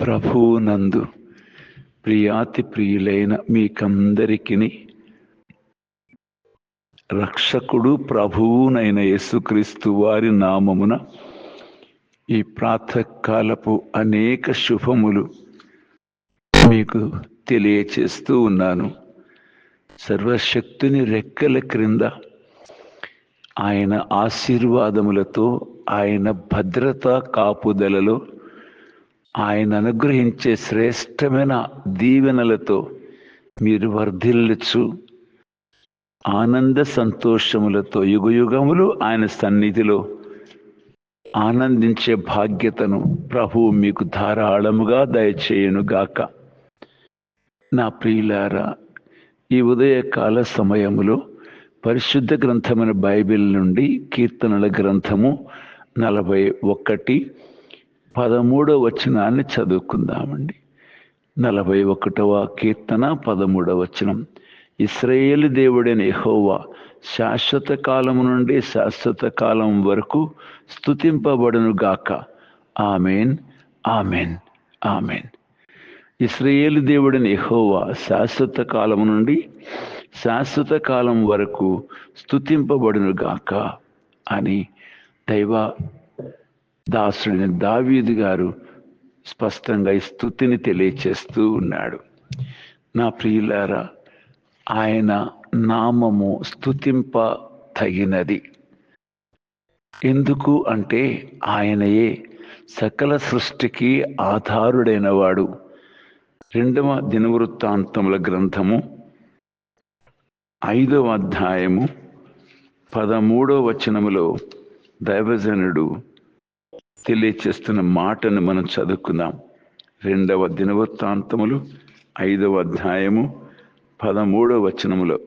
ప్రభువునందు ప్రియాతి ప్రియులైన మీకందరికి రక్షకుడు ప్రభువునైన యేసుక్రీస్తు వారి నామమున ఈ ప్రాతకాలపు అనేక శుభములు మీకు తెలియచేస్తూ ఉన్నాను. సర్వశక్తుని రెక్కల క్రింద ఆయన ఆశీర్వాదములతో ఆయన భద్రతా కాపుదలలో ఆయన అనుగ్రహించే శ్రేష్టమైన దీవెనలతో మీరు వర్ధిల్లుచు. ఆనంద సంతోషములతో యుగయుగములు ఆయన సన్నిధిలో ఆనందించే భాగ్యతను ప్రభువు మీకు ధారాళముగా దయచేయునుగాక. నా ప్రియులారా ఈ ఉదయకాల సమయములో పరిశుద్ధ గ్రంథమైన బైబిల్ నుండి కీర్తనల గ్రంథము నలభై ఒకటి పదమూడో వచనాన్ని చదువుకుందామండి. నలభై ఒకటవ కీర్తన పదమూడవ వచనం. ఇస్రాయేలు దేవుడైన యహోవా శాశ్వత కాలము నుండి శాశ్వత కాలం వరకు స్థుతింపబడును గాక. Amen amen amen. ఇస్రాయేలు దేవుడైన యహోవా శాశ్వత కాలము నుండి శాశ్వత కాలం వరకు స్థుతింపబడును గాక అని దైవ దాసుడిని దావీదు గారు స్పష్టంగా ఈ స్థుతిని తెలియచేస్తూ ఉన్నాడు. నా ప్రియులారా ఆయన నామము స్థుతింప తగినది ఎందుకు అంటే ఆయనయే సకల సృష్టికి ఆధారుడైన వాడు రెండవ దినవృత్తాంతముల గ్రంథము ఐదవ అధ్యాయము పదమూడవ వచనములో దైవజనుడు తెలియచేస్తున్న మాటను మనం చదువుకుందాం. రెండవ దినవృత్తాంతములు ఐదవ అధ్యాయము పదమూడవ వచనములో.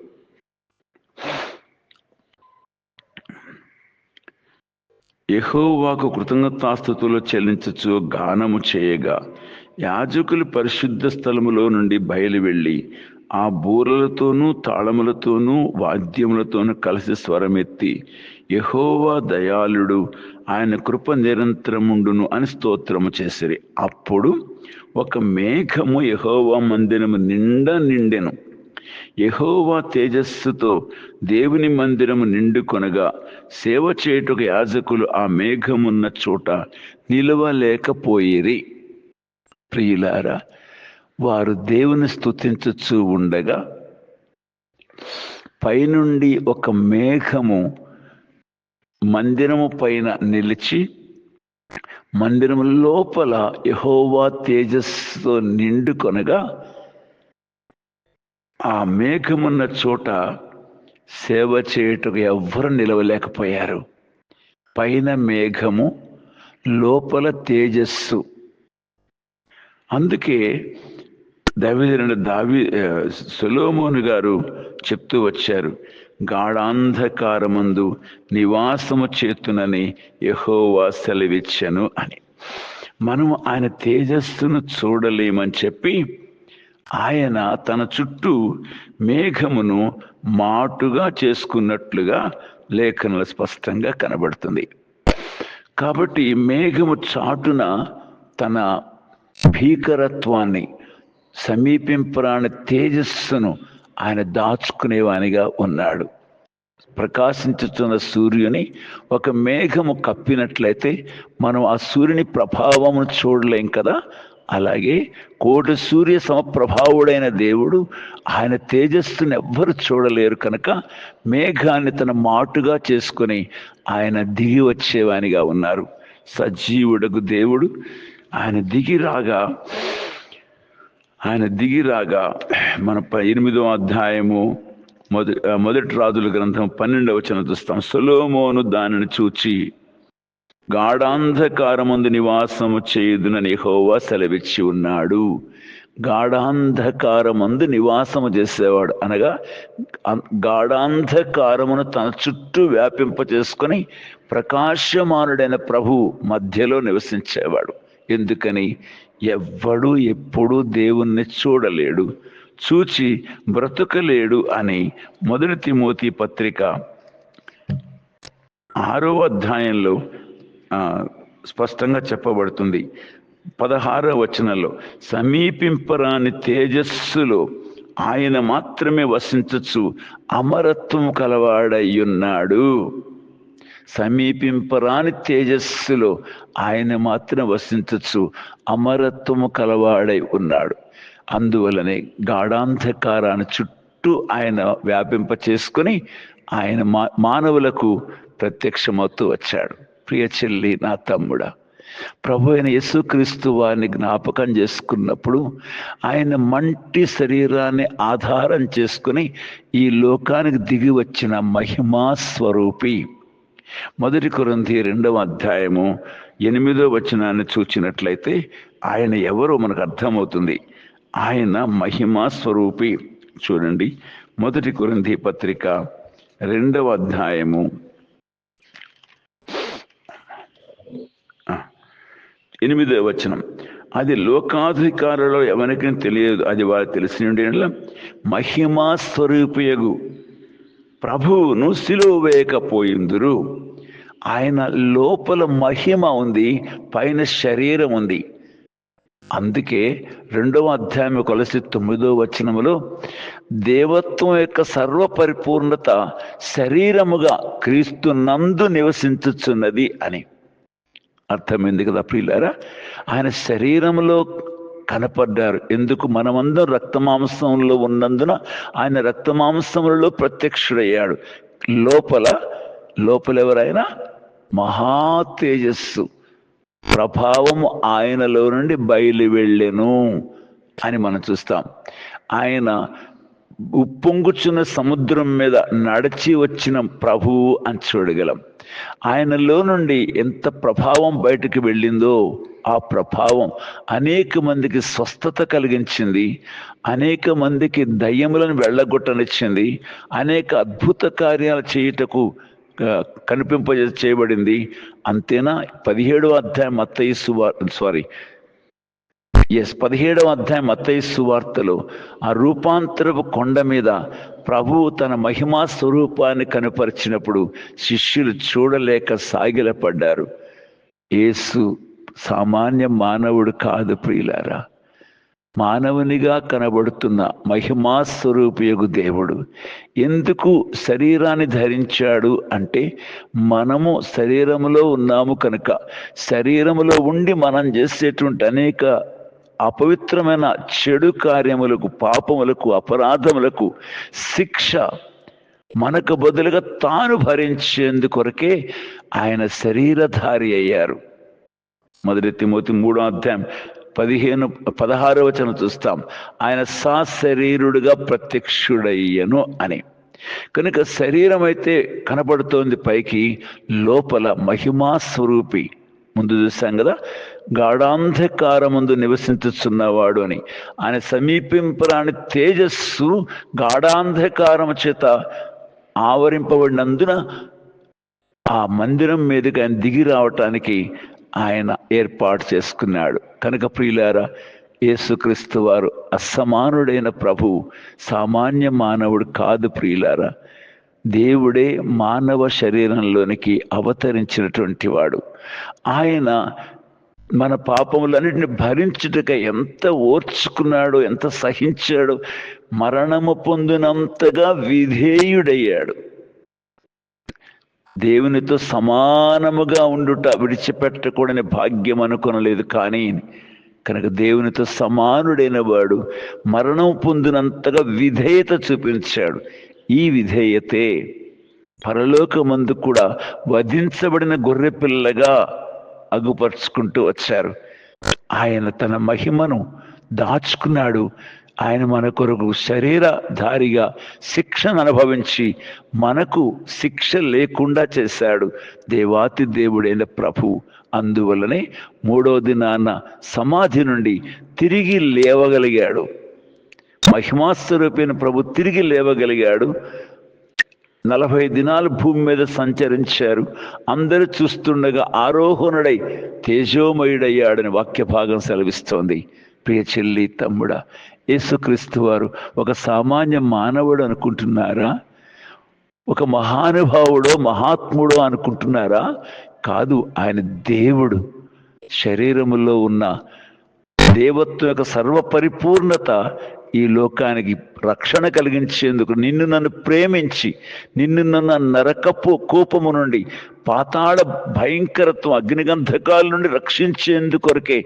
యహోవాకు కృతజ్ఞతాస్థుతులు చెల్లించచ్చు గానము చేయగా యాజకులు పరిశుద్ధ స్థలములో నుండి బయలు వెళ్ళి ఆ బూరలతోనూ తాళములతోనూ వాద్యములతోనూ కలిసి స్వరమెత్తి యహోవా దయాళుడు ఆయన కృప నిరంతరముండును అని స్తోత్రము చేసిరి. అప్పుడు ఒక మేఘము యహోవా మందిరము నిండా నిండెను. యహోవా తేజస్సుతో దేవుని మందిరము నిండుకొనగా సేవ చేయుటకు యాజకులు ఆ మేఘమున్న చోట నిలవలేకపోయిరి. ప్రియులారా వారు దేవుని స్థుతించచ్చు ఉండగా పైనుండి ఒక మేఘము మందిరము పైన నిలిచి మందిరము లోపల యహోవా తేజస్సుతో నిండుకొనగా ఆ మేఘమున్న చోట సేవ చేయుటకు ఎవ్వరు నిలవలేకపోయారు. పైన మేఘము లోపల తేజస్సు. అందుకే దైవజనుడు దావి సులోమోను గారు చెప్తూ వచ్చారు. గాఢాంధకారమందు నివాసము చేతునని యహోవా సెలవిచ్చను అని. మనం ఆయన తేజస్సును చూడలేమని చెప్పి ఆయన తన చుట్టూ మేఘమును మాటుగా చేసుకున్నట్లుగా లేఖనలు స్పష్టంగా కనబడుతుంది. కాబట్టి మేఘము చాటున తన భీకరత్వాన్ని సమీపింపరాని తేజస్సును ఆయన దాచుకునేవానిగా ఉన్నాడు. ప్రకాశించుతున్న సూర్యుని ఒక మేఘము కప్పినట్లయితే మనం ఆ సూర్యుని ప్రభావమును చూడలేం కదా? అలాగే కోటి సూర్య సమప్రభావుడైన దేవుడు ఆయన తేజస్సును ఎవ్వరు చూడలేరు కనుక మేఘాన్ని తన మాటుగా చేసుకొని ఆయన దిగి వచ్చేవానిగా ఉన్నారు. సజీవుడకు దేవుడు ఆయన దిగి రాగా ఆయన దిగి రాగా మన ఎనిమిదో అధ్యాయము మొదటి మొదటి రాజుల గ్రంథం పన్నెండవ వచనం చూస్తాం సొలోమోను దానిని చూచి గాఢాంధకారమందు నివాసము చేయుదునని హోవా సెలవిచ్చి ఉన్నాడు. గాఢాంధకారమందు నివాసము చేసేవాడు అనగా గాఢాంధకారమును తన చుట్టూ వ్యాపింప చేసుకొని ప్రకాశమానుడైన ప్రభు మధ్యలో నివసించేవాడు. ఎందుకని? ఎవ్వడు ఎప్పుడూ దేవుణ్ణి చూడలేడు చూచి బ్రతుకలేడు అని మొదటి తిమోతి పత్రిక ఆరో అధ్యాయంలో స్పష్టంగా చెప్పబడుతుంది. పదహారవ వచనంలో సమీపింపరాని తేజస్సులో ఆయన మాత్రమే వసించచ్చు అమరత్వం కలవాడయ్యున్నాడు సమీపింపరాని తేజస్సులో ఆయన మాత్రం వసించచ్చు అమరత్వము కలవాడై ఉన్నాడు. అందువలనే గాఢాంధకారాన్ని చుట్టూ ఆయన వ్యాపింప చేసుకొని ఆయన మా మానవులకు ప్రత్యక్షమవుతూ వచ్చాడు. ప్రియ చెల్లి నా తమ్ముడా ప్రభు అయిన యేసుక్రీస్తు వారిని జ్ఞాపకం చేసుకున్నప్పుడు ఆయన మంటి శరీరాన్ని ఆధారం చేసుకుని ఈ లోకానికి దిగి వచ్చిన మహిమా స్వరూపి మొదటి కొరంతి రెండవ అధ్యాయము ఎనిమిదో వచనాన్ని చూచినట్లయితే ఆయన ఎవరో మనకు అర్థమవుతుంది. ఆయన మహిమా స్వరూపి. చూడండి మొదటి కొరంతి పత్రిక రెండవ అధ్యాయము. ఎనిమిదో వచనం. అది లోకాధికారులో ఎవరికి తెలియదు. అది వారు తెలిసిన మహిమా స్వరూపయగు. ప్రభువును సిలువ వేయకపోయిందురు ఆయన లోపల మహిమ ఉంది పైన శరీరం ఉంది. అందుకే రెండవ అధ్యాయం కొలసి తొమ్మిదో వచనములో దేవత్వం యొక్క సర్వ పరిపూర్ణత శరీరముగా క్రీస్తు నందు నివసించుచున్నది అని. అర్థమైంది కదా ప్రియులారా? ఆయన శరీరంలో కనపడ్డారు. ఎందుకు? మనమందరం రక్తమాంసంలో ఉన్నందున ఆయన రక్తమాంసములలో ప్రత్యక్షుడయ్యాడు. లోపల లోపల ఎవరైనా మహా తేజస్సు. ప్రభావము ఆయనలో నుండి బయలు వెళ్ళెను అని మనం చూస్తాం. ఆయన ఉప్పొంగుచున్న సముద్రం మీద నడిచి వచ్చిన ప్రభువు అని చూడగలం. ఆయనలో నుండి ఎంత ప్రభావం బయటకు వెళ్ళిందో ఆ ప్రభావం అనేక మందికి స్వస్థత కలిగించింది అనేక మందికి దయ్యములను వెళ్ళగొట్టనిచ్చింది అనేక అద్భుత కార్యాలు చేయుటకు కనిపింప చేయబడింది అంతేనా? పదిహేడో అధ్యాయం అత్తయ్య సువార్ సారీ ఎస్ పదిహేడవ అధ్యాయం అత్తయ్య సువార్తలు ఆ రూపాంతరపు కొండ మీద ప్రభువు తన మహిమా స్వరూపాన్ని కనపరిచినప్పుడు శిష్యులు చూడలేక సాగిలపడ్డారు. యేసు సామాన్య మానవుడు కాదు ప్రియులారా. మానవునిగా కనబడుతున్న మహిమా స్వరూపియగు దేవుడు. ఎందుకు శరీరాన్ని ధరించాడు అంటే మనము శరీరములో ఉన్నాము కనుక శరీరములో ఉండి మనం చేసేటువంటి అనేక అపవిత్రమైన చెడు కార్యములకు పాపములకు అపరాధములకు శిక్ష మనకు బదులుగా తాను భరించేందుకొరకే ఆయన శరీరధారి అయ్యారు. మొదటి తిమోతి మూడో అధ్యాయం పదిహేను పదహారవ వచనం చూస్తాం. ఆయన సాశరీరుడుగా ప్రత్యక్షుడయ్యను అని. కనుక శరీరం అయితే కనబడుతోంది పైకి లోపల మహిమా స్వరూపి. ముందు చూసాం కదా గాఢాంధకారముందు నివసించుచున్నవాడు అని. ఆయన సమీపింపరాని తేజస్సు గాఢాంధకారము చేత ఆవరింపబడినందున ఆ మందిరం మీదకి ఆయన దిగి రావటానికి ఆయన ఏర్పాటు చేసుకున్నాడు. కనుక ప్రియులారా యేసుక్రీస్తు వారు అసమానుడైన ప్రభు సామాన్య మానవుడు కాదు ప్రియులారా. దేవుడే మానవ శరీరంలోనికి అవతరించినటువంటి వాడు. ఆయన మన పాపములన్నిటిని భరించుటక ఎంత ఓర్చుకున్నాడో ఎంత సహించాడో మరణము పొందినంతగా విధేయుడయ్యాడు. దేవునితో సమానముగా ఉండుట విడిచిపెట్టకూడని భాగ్యం అనుకొనలేదు కానీ కనుక దేవునితో సమానుడైన వాడు మరణం పొందినంతగా విధేయత చూపించాడు. ఈ విధేయతే పరలోకమందు కూడా వధించబడిన గొర్రె పిల్లగా అగుపరుచుకుంటూ వచ్చారు. ఆయన తన మహిమను దాచుకున్నాడు. ఆయన మన కొరకు శరీరధారిగా శిక్షను అనుభవించి మనకు శిక్ష లేకుండా చేశాడు. దేవాతి దేవుడైన ప్రభు అందువలనే మూడో దినాన సమాధి నుండి తిరిగి లేవగలిగాడు. మహిమాస్వరూపైన ప్రభు తిరిగి లేవగలిగాడు. నలభై దినాలు భూమి మీద సంచరించారు. అందరూ చూస్తుండగా ఆరోహణుడై తేజోమయుడయ్యాడని వాక్య భాగం సెలవిస్తోంది. ప్రియ చెల్లి తమ్ముడ యేసుక్రీస్తు వారు ఒక సామాన్య మానవుడు అనుకుంటున్నారా? ఒక మహానుభావుడో మహాత్ముడో అనుకుంటున్నారా? కాదు ఆయన దేవుడు. శరీరములో ఉన్న దేవత్వం యొక్క సర్వపరిపూర్ణత ఈ లోకానికి రక్షణ కలిగించేందుకు నిన్ను నన్ను ప్రేమించి నిన్ను నన్ను నరకపు కోపము నుండి పాతాళ భయంకరత్వం అగ్నిగంధకాల నుండి రక్షించేందుకొరకే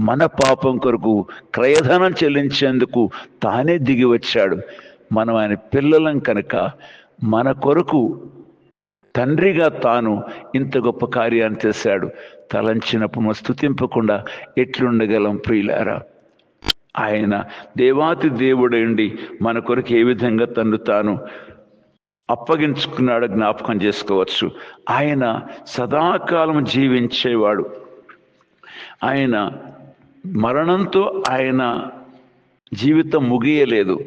మన పాపం కొరకు క్రయధనం చెల్లించేందుకు తానే దిగి వచ్చాడు. మనం ఆయన పిల్లలం కనుక మన కొరకు తండ్రిగా తాను ఇంత గొప్ప కార్యాన్ని చేశాడు. తలంచినప్పుడు స్థుతింపకుండా ఎట్లుండగలం ప్రియులారా? ఆయన దేవాతి దేవుడండి మన కొరకు ఏ విధంగా తను తాను అప్పగించుకున్నాడో జ్ఞాపకం చేసుకోవచ్చు. ఆయన సదాకాలం జీవించేవాడు. ఆయన మరణంతో ఆయన జీవితం ముగియలేదు.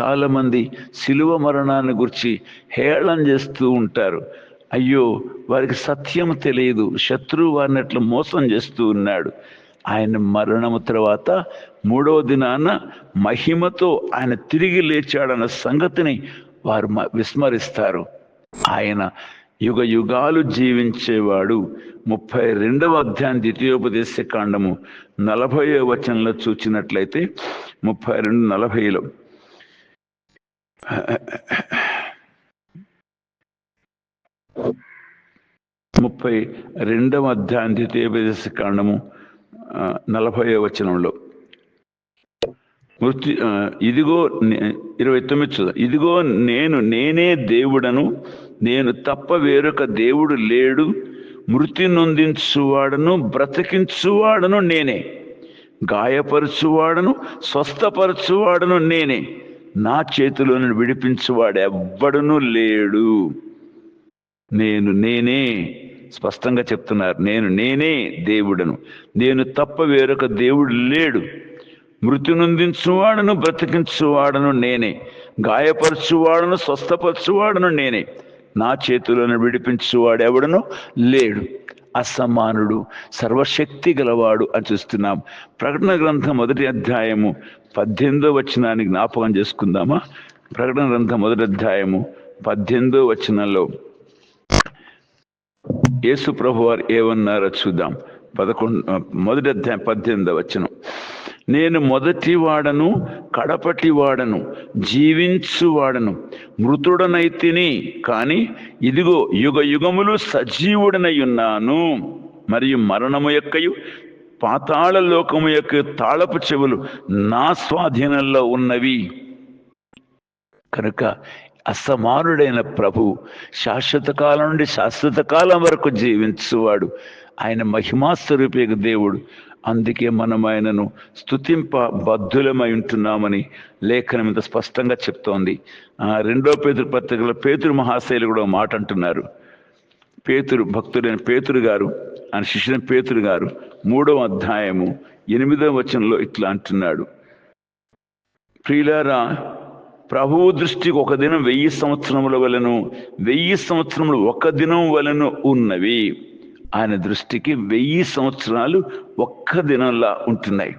చాలామంది శిలువ మరణాన్ని గురించి హేళన చేస్తూ ఉంటారు. అయ్యో వారికి సత్యం తెలియదు. శత్రువు వారిని అట్లా మోసం చేస్తూ ఉన్నాడు. ఆయన మరణము తర్వాత మూడవ దినాన మహిమతో ఆయన తిరిగి లేచాడన్న సంగతిని వారు విస్మరిస్తారు. ఆయన యుగ యుగాలు జీవించేవాడు. ముప్పై రెండవ అధ్యాయం ద్వితీయోపదేశ కాండము నలభై వచనంలో చూచినట్లయితే ముప్పై రెండు నలభైలో. ముప్పై రెండవ అధ్యాయం ద్వితీయోపదేశ కాండము నలభై వచనంలో. మృత్యు ఇదిగో నే- ఇరవై తొమ్మిది చూద్దాం. ఇదిగో నేను నేనే దేవుడను నేను తప్ప వేరొక దేవుడు లేడు. మృతి నొందించువాడను బ్రతికించువాడను నేనే. గాయపరచువాడను స్వస్థపరచువాడను నేనే. నా చేతిలోని విడిపించువాడు ఎవ్వడను లేడు. నేను నేనే. స్పష్టంగా చెప్తున్నారు. నేను నేనే దేవుడను. నేను తప్ప వేరొక దేవుడు లేడు. మృతి నొందించువాడను బ్రతికించువాడను నేనే. గాయపరచువాడను స్వస్థపరచువాడను నేనే. నా చేతులను విడిపించువాడెవడను లేడు. అసమానుడు సర్వశక్తి గలవాడు అని చూస్తున్నాం. ప్రకటన గ్రంథం మొదటి అధ్యాయము పద్దెనిమిదో వచనాన్ని జ్ఞాపకం చేసుకుందామా? ప్రకటన గ్రంథం మొదటి అధ్యాయము పద్దెనిమిదో వచనంలో యేసు ప్రభు వారు ఏమన్నారో చూద్దాం. పదకొండు మొదటి అధ్యాయం పద్దెనిమిది వచనం. నేను మొదటి వాడను కడపటి వాడను జీవించువాడను మృతుడనైతిని కానీ ఇదిగో యుగ యుగములు సజీవుడనై ఉన్నాను. మరియు మరణము యొక్కయు పాతాళ లోకము యొక్క తాళపు చెవులు నా స్వాధీనంలో ఉన్నవి. కనుక అసమానుడైన ప్రభు శాశ్వత కాలం నుండి శాశ్వత కాలం వరకు జీవించువాడు. ఆయన మహిమాస్వరూపిక దేవుడు. అందుకే మనం ఆయనను స్తుతింప బద్ధులమై ఉంటున్నామని లేఖనం ఇంత స్పష్టంగా చెప్తోంది. ఆ రెండో పేతురు పత్రికలో పేతురు మహాశైలు కూడా మాట అంటున్నారు. పేతురు భక్తుడైన పేతురు గారు ఆయన శిష్యుడైన పేతురు గారు మూడవ అధ్యాయము ఎనిమిదవ వచనంలో ఇట్లా అంటున్నాడు. ప్రియులారా ప్రభువు దృష్టికి ఒక దినం వెయ్యి సంవత్సరముల వలెను వెయ్యి సంవత్సరములు ఒక దినం వలను ఉన్నవి. ఆయన దృష్టికి వెయ్యి సంవత్సరాలు ఒక్క దినంలా ఉంటున్నాయి.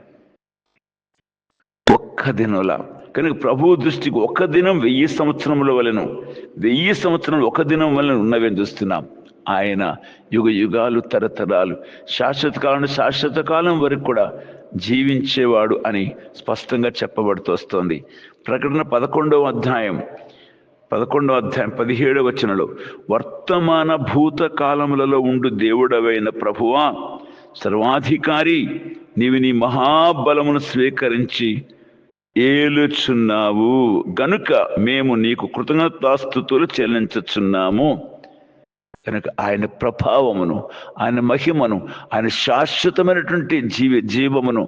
ఒక్క దినంలా. కనుక ప్రభువు దృష్టికి ఒక దినం వెయ్యి సంవత్సరముల వలెను వెయ్యి సంవత్సరములు ఒక దినం వలన ఉన్నవి అని చూస్తున్నాం. ఆయన యుగ యుగాలు తరతరాలు శాశ్వత కాలం శాశ్వత కాలం వరకు కూడా జీవించేవాడు అని స్పష్టంగా చెప్పబడుతూ వస్తోంది. ప్రకటన పదకొండవ అధ్యాయం పదకొండవ అధ్యాయం పదిహేడవ వచనంలో వర్తమాన భూత కాలములలో ఉండు దేవుడవైన ప్రభువా సర్వాధికారి నీవు నీ మహాబలమును స్వీకరించి ఏలుచున్నావు. గనుక మేము నీకు కృతజ్ఞతాస్థుతులు చెల్లించుచున్నాము. కనుక ఆయన ప్రభావమును ఆయన మహిమను ఆయన శాశ్వతమైనటువంటి జీవి జీవమును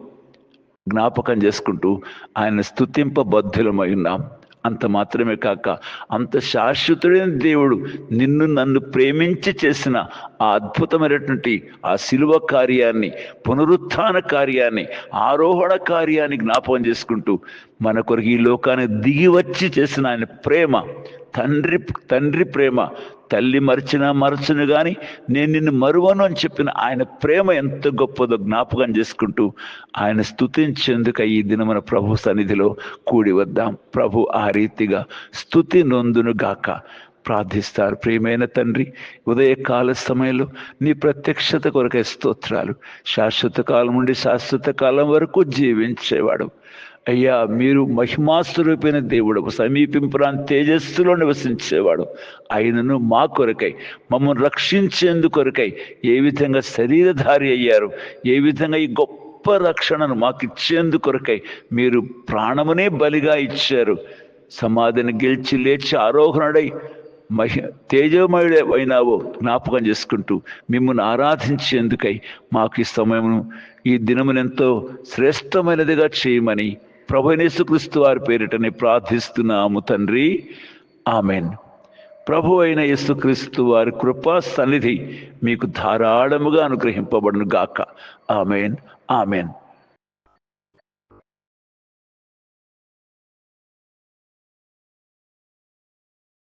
జ్ఞాపకం చేసుకుంటూ ఆయన స్తుతింపబద్ధులమై ఉన్నాం. అంత మాత్రమే కాక అంత శాశ్వతుడైన దేవుడు నిన్ను నన్ను ప్రేమించి చేసిన ఆ అద్భుతమైనటువంటి ఆ శిలువ కార్యాన్ని పునరుత్థాన కార్యాన్ని ఆరోహణ కార్యాన్ని జ్ఞాపకం చేసుకుంటూ మన కొరకు ఈ లోకాన్ని దిగి వచ్చి చేసిన ఆయన ప్రేమ తండ్రి తండ్రి ప్రేమ. తల్లి మరచినా మరచును కానీ నేను నిన్ను మరువను అని చెప్పిన ఆయన ప్రేమ ఎంత గొప్పదో జ్ఞాపకం చేసుకుంటూ ఆయన స్థుతించేందుక ఈ దినమున ప్రభు సన్నిధిలో కూడి వద్దాం. ప్రభు ఆ రీతిగా స్థుతి నొందును గాక. ప్రార్థిస్తారు ప్రియమైన తండ్రి ఉదయకాల సమయంలో నీ ప్రత్యక్షత కొరకే స్తోత్రాలు. శాశ్వత కాలం నుండి శాశ్వత కాలం వరకు జీవించేవాడు. అయ్యా మీరు మహిమాస్వరూపైన దేవుడు సమీపింపురాని తేజస్సులో నివసించేవాడు. ఆయనను మా కొరకై మమ్మల్ని రక్షించేందు కొరకై ఏ విధంగా శరీరధారి అయ్యారు ఏ విధంగా ఈ గొప్ప రక్షణను మాకు ఇచ్చేందు కొరకై మీరు ప్రాణమునే బలిగా ఇచ్చారు. సమాధిని గెలిచి లేచి ఆరోహణుడై మహి తేజోమయుడే అయినావో జ్ఞాపకం చేసుకుంటూ మిమ్మల్ని ఆరాధించేందుకై మాకు ఈ సమయమును ఈ దినమునెంతో శ్రేష్టమైనదిగా చేయమని ప్రభునేసుక్రీస్తు వారి పేరిటని ప్రార్థిస్తున్నాము తండ్రి. ఆమెన్. ప్రభు అయిన యేసుక్రీస్తు వారి కృపా సన్నిధి మీకు ధారాళముగా అనుగ్రహింపబడును గాక ఆమెన్. ఆమెన్.